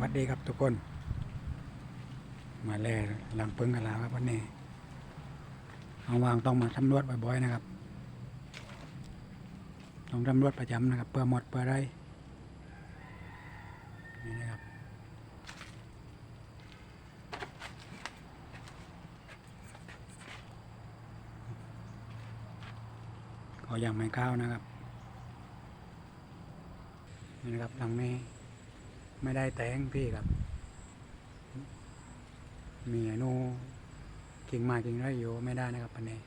วัสดีครับทุกคน มาแล่หลังปึงกันแล้วครับวันนี้วางต้องมาสำรวจบ่อยๆนะครับ ต้องสำรวจประจำนะครับ เพื่อหมดเพื่อไรนี่นะครับก็ยังไม่เข้าวนะครับนี่นะครับหลังนี้ ไม่ได้แต่งพี่ครับ มีไอ้นูกิ่งมากิ่งไรอยู่ไม่ได้นะครับปันนี้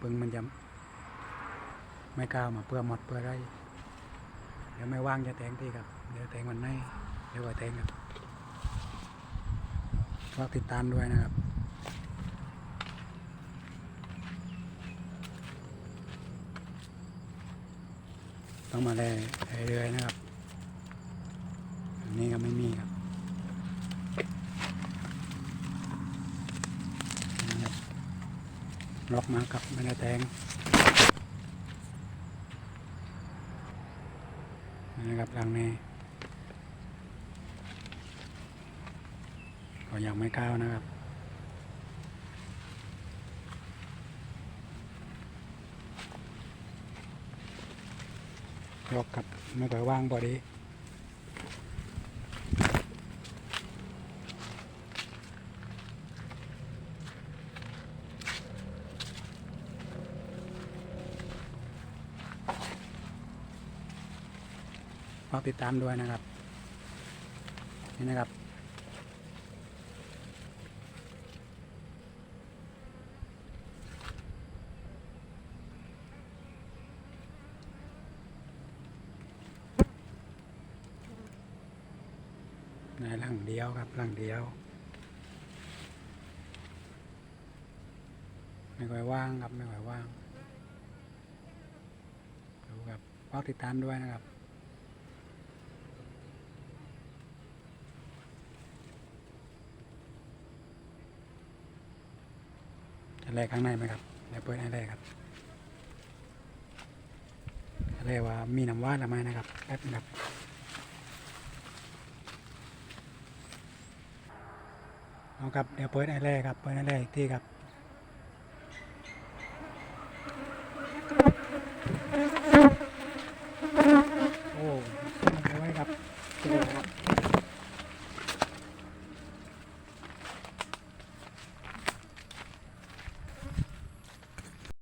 ปึงมันจะไม่กล้ามาเพื่อหมดเพื่อไรเดี๋ยวไม่ว่างจะแต่งพี่ครับ เดี๋ยวแต่งวันไหนเดี๋ยวก็แต่งครับฝากติดตามด้วยนะครับต้องมาแล่เรื่อยๆนะครับ อันนี้ก็ไม่มีครับนะครับ ล็อกมากับไม่ได้แทงนะครับหลังนี้ก็ยังไม่ก้าวนะครับล็อกกับไม่ค่อยว่างพอดี ฝากติดตามด้วยนะครับ นี่นะครับ ในหลังเดียวครับหลังเดียว ไม่ค่อยว่างครับ ไม่ค่อยว่างดูครับฝากติดตามด้วยนะครับ แรกข้างในไหมครับเดี๋ยวเปิดให้แรกครับจะแลกว่ามีน้ำว่านหรือไม่นะครับแป๊บนึงครับเอาครับเดี๋ยวเปิดให้แรกครับเปิดให้แรกอีกที่ครับ